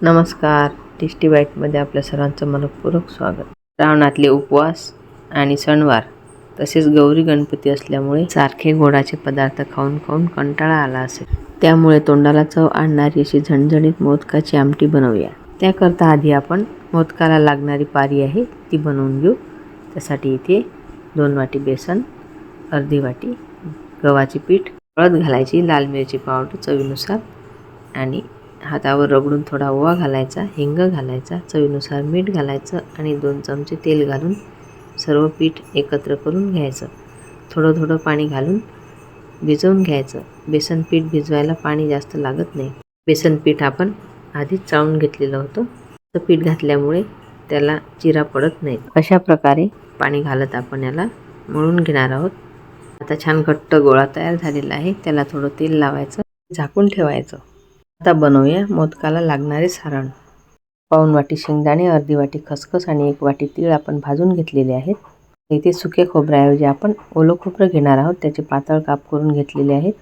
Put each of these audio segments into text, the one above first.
नमस्कार. टेस्टी बाईटमध्ये आपल्या सर्वांचं मनपूर्वक स्वागत. श्रावणातले उपवास आणि सणवार तसेच गौरी गणपती असल्यामुळे सारखे गोडाचे पदार्थ खाऊन खाऊन कंटाळा आला असेल. त्यामुळे तोंडाला चव आणणारी अशी झणझणीत मोदकाची आमटी बनवूया. त्याकरता आधी आपण मोदकाला लागणारी पारी आहे ती बनवून घेऊ. त्यासाठी इथे दोन वाटी बेसन अर्धी वाटी गव्हाचे पीठ हळद घालायची लाल मिरची पावडर चवीनुसार आणि हातावर रगडून थोडा ओवा घालायचा हिंग घालायचा चवीनुसार मीठ घालायचं आणि दोन चमचे तेल घालून सर्व पीठ एकत्र करून घ्यायचं. थोडं थोडं पाणी घालून भिजवून घ्यायचं. बेसन पीठ भिजवायला पाणी जास्त लागत नाही. बेसन पीठ आपण आधीच चाळून घेतलेलं होतं. तर पीठ घातल्यामुळे त्याला चिरा पडत नाही अशा प्रकारे पाणी घालत आपण याला मळून घेणार आहोत. आता छान घट्ट गोळा तयार झालेला आहे. त्याला थोडं तेल लावायचं. झाकून ठेवायचं. आता बनवूया मोदकाला लागणारे सारण. पाऊन वाटी शेंगदाणे अर्धी वाटी खसखस आणि एक वाटी तीळ आपण भाजून घेतलेले आहेत. इथे सुके खोबऱ्याऐवजी आपण ओलं खोबरं घेणार आहोत. त्याचे पातळ काप करून घेतलेले आहेत.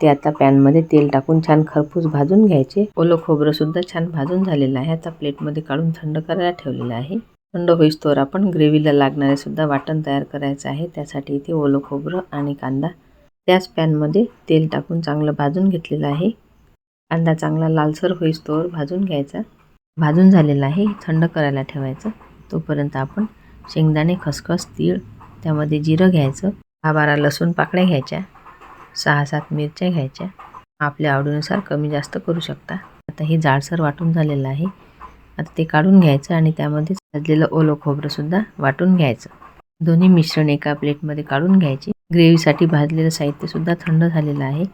ते आता पॅनमध्ये तेल टाकून छान खरपूस भाजून घ्यायचे. ओलं खोबरंसुद्धा छान भाजून झालेलं आहे. आता प्लेटमध्ये काढून थंड करायला ठेवलेलं आहे. थंड होईस्तोवर आपण ग्रेव्हीला लागणारे सुद्धा वाटण तयार करायचं आहे. त्यासाठी इथे ओलं खोबरं आणि कांदा. त्याच पॅनमध्ये तेल टाकून चांगलं भाजून घेतलेलं आहे. कांदा चांगला लालसर होईस्तोवर भाजून घ्यायचा. भाजून झालेला आहे थंड करायला ठेवायचं. तोपर्यंत आपण शेंगदाणे खसखस तीळ त्यामध्ये जिरं घ्यायचं. दहा बारा लसूण पाकळ्या घ्यायच्या. सहा सात मिरच्या घ्यायच्या. आपल्या आवडीनुसार कमी जास्त करू शकता. आता हे जाडसर वाटून झालेलं आहे. आता ते काढून घ्यायचं आणि त्यामध्ये भाजलेलं ओलं खोबरंसुद्धा वाटून घ्यायचं. दोन्ही मिश्रण एका प्लेटमध्ये काढून घ्यायचे. ग्रेव्हीसाठी भाजलेलं साहित्यसुद्धा थंड झालेलं आहे.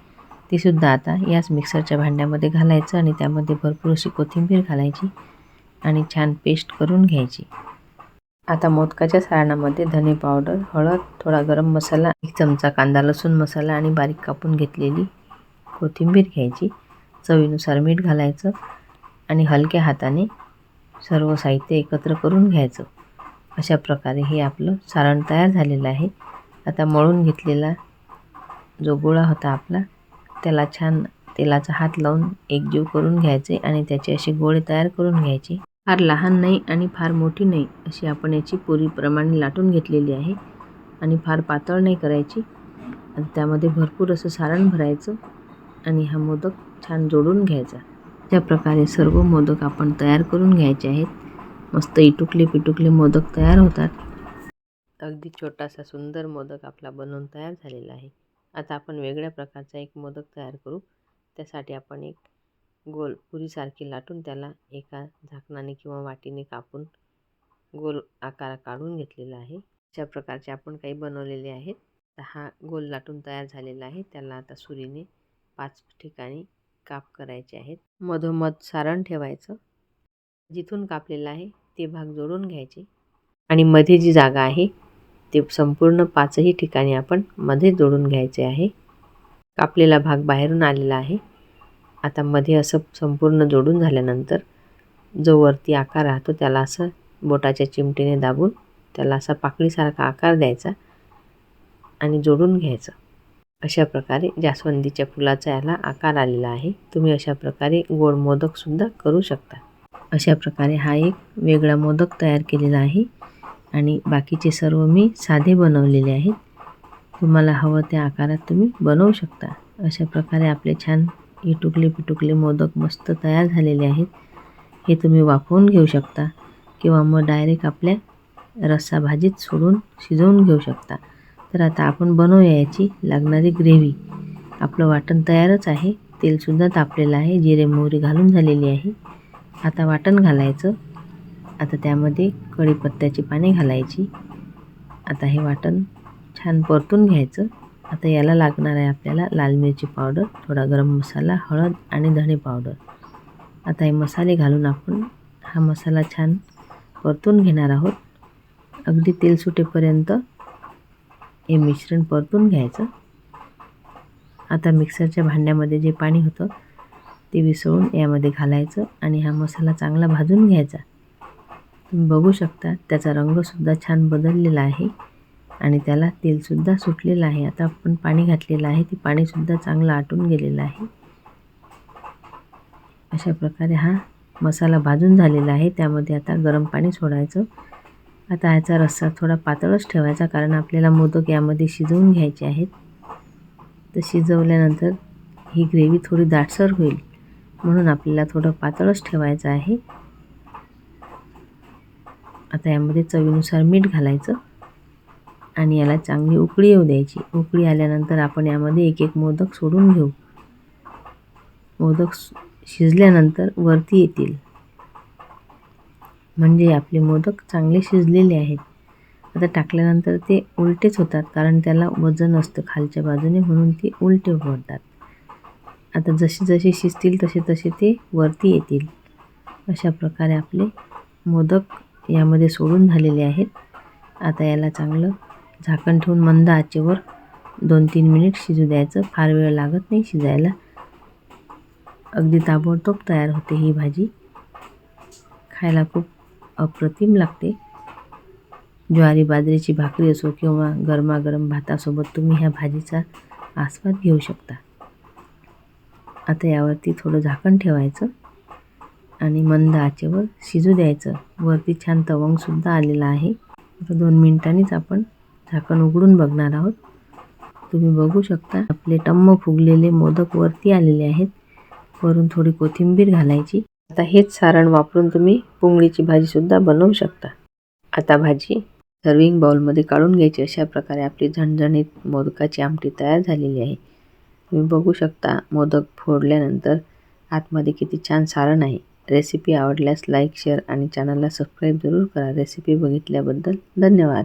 तीसुद्धा आता याच मिक्सरच्या भांड्यामध्ये घालायचं आणि त्यामध्ये भरपूर अशी कोथिंबीर घालायची आणि छान पेस्ट करून घ्यायची. आता मोदकाच्या सारणामध्ये धने पावडर हळद थोडा गरम मसाला एक चमचा कांदा लसूण मसाला आणि बारीक कापून घेतलेली कोथिंबीर घ्यायची. चवीनुसार मीठ घालायचं आणि हलक्या हाताने सर्व साहित्य एकत्र करून घ्यायचं. अशा प्रकारे हे आपलं सारण तयार झालेलं आहे. आता मळून घेतलेला जो गोळा होता आपला त्याला छान तेलाचा हात लावून एकजीव करून घ्यायचे आणि त्याचे असे गोळे तयार करून घ्यायचे. फार लहान नाही आणि फार मोठी नाही अशी आपण याची पुरीप्रमाणे लाटून घेतलेली आहे आणि फार पातळ नाही करायची. आणि त्यामध्ये भरपूर असं सारण भरायचं आणि हा मोदक छान जोडून घ्यायचा. त्या प्रकारे सर्व मोदक आपण तयार करून घ्यायचे आहेत. मस्त इटुकले पिटुकले मोदक तयार होतात. अगदी छोटासा सुंदर मोदक आपला बनवून तयार झालेला आहे. आता आपण वेगळ्या प्रकारचा एक मोदक तयार करू. त्यासाठी आपण एक गोल पुरीसारखी लाटून त्याला एका झाकणाने किंवा वाटीने कापून गोल आकार काढून घेतलेला आहे. अशा प्रकारचे आपण काही बनवलेले आहेत. तर हा गोल लाटून तयार झालेला आहे. त्याला आता सुरीने पाच ठिकाणी काप करायचे आहेत. मधोमध सारण ठेवायचं. जिथून कापलेलं आहे ते भाग जोडून घ्यायचे. आणि मध्ये जी जागा आहे ते संपूर्ण पाचही ठिकाणी आपण मध्ये जोडून घ्यायचे आहे. कापलेला भाग बाहेरून आलेला आहे. आता मध्ये असं संपूर्ण जोडून झाल्यानंतर जो वरती आकार राहतो त्याला असं बोटाच्या चिमटीने दाबून त्याला असा पाकळीसारखा आकार द्यायचा आणि जोडून घ्यायचं. अशा प्रकारे जास्वंदीच्या फुलाचा याला आकार आलेला आहे. तुम्ही अशा प्रकारे गोड मोदकसुद्धा करू शकता. अशा प्रकारे हा एक वेगळा मोदक तयार केलेला आहे. आणि बाकीचे सर्व मी साधे बनवलेले आहेत. तुम्हाला हवं त्या आकारात तुम्ही बनवू शकता. अशा प्रकारे आपले छान इटुकले पिटुकले मोदक मस्त तयार झालेले आहेत. हे तुम्ही वाफवून घेऊ शकता किंवा मग डायरेक्ट आपल्या रस्सा भाजीत सोडून शिजवून घेऊ शकता. तर आता आपण बनवूया याची लागणारी ग्रेव्ही. आपलं वाटण तयारच आहे. तेलसुद्धा तापलेलं आहे. जिरे मोहरी घालून झालेली आहे. आता वाटण घालायचं. आता त्यामध्ये कढीपत्त्याची पाने घालायची. आता हे वाटण छान परतून घ्यायचं. आता याला लागणार आहे आपल्याला लाल मिरची पावडर थोडा गरम मसाला हळद आणि धणे पावडर. आता हे मसाले घालून आपण हा मसाला छान परतून घेणार आहोत. अगदी तेल सुटेपर्यंत हे मिश्रण परतून घ्यायचं. आता मिक्सरच्या भांड्यामध्ये जे पाणी होतं ते विसळून यामध्ये घालायचं आणि हा मसाला चांगला भाजून घ्यायचा. तुम्ही बघू शकता त्याचा रंगसुद्धा छान बदललेला आहे आणि त्याला तेलसुद्धा सुटलेलं आहे. आता आपण पाणी घातलेलं आहे ते पाणीसुद्धा चांगलं आटून गेलेलं आहे. अशा प्रकारे हा मसाला भाजून झालेला आहे. त्यामध्ये आता गरम पाणी सोडायचं. आता ह्याचा रस्सा थोडा पातळच ठेवायचा कारण आपल्याला मोदक यामध्ये शिजवून घ्यायचे आहेत. तर शिजवल्यानंतर ही ग्रेव्ही थोडी दाटसर होईल म्हणून आपल्याला थोडं पातळच ठेवायचं आहे. आता यामध्ये चवीनुसार मीठ घालायचं आणि याला चांगली उकळी येऊ द्यायची. उकळी आल्यानंतर आपण यामध्ये एक एक मोदक सोडून घेऊ. मोदक शिजल्यानंतर वरती येतील. म्हणजे आपले मोदक चांगले शिजलेले आहेत. आता टाकल्यानंतर ते उलटेच होतात कारण त्याला वजन असतं खालच्या बाजूने म्हणून ते उलटे पडतात. आता जसे जसे शिजतील तसे तसे ते वरती येतील. अशा प्रकारे आपले मोदक यामध्ये सोडून झालेले आहेत. आता याला चांगलं झाकण ठेवून मंद आचेवर दोन तीन मिनिट शिजू द्यायचं. फार वेळ लागत नाही शिजायला. अगदी ताबडतोब तयार होते ही भाजी. खायला खूप अप्रतिम लागते. ज्वारी बाजरीची भाकरी असो किंवा गरमागरम भातासोबत तुम्ही ह्या भाजीचा आस्वाद घेऊ शकता. आता यावरती थोडं झाकण ठेवायचं. आणि मंद आचेवर शिजू द्यायचं. वरती छान तवंगसुद्धा आलेला आहे. आता दोन मिनिटांनीच आपण झाकण उघडून बघणार आहोत. तुम्ही बघू शकता आपले टम्म फुगलेले मोदक वरती आलेले आहेत. वरून थोडी कोथिंबीर घालायची. आता हेच सारण वापरून तुम्ही पुंगळीची भाजीसुद्धा बनवू शकता. आता भाजी सर्विंग बाउलमध्ये काढून घ्यायची. अशा प्रकारे आपली झणझणीत मोदकाची आमटी तयार झालेली आहे. तुम्ही बघू शकता मोदक फोडल्यानंतर आतमध्ये किती छान सारण आहे. रेसिपी आवडल्यास लाईक शेअर आणि चॅनलला सबस्क्राईब जरूर करा. रेसिपी बघितल्याबद्दल धन्यवाद.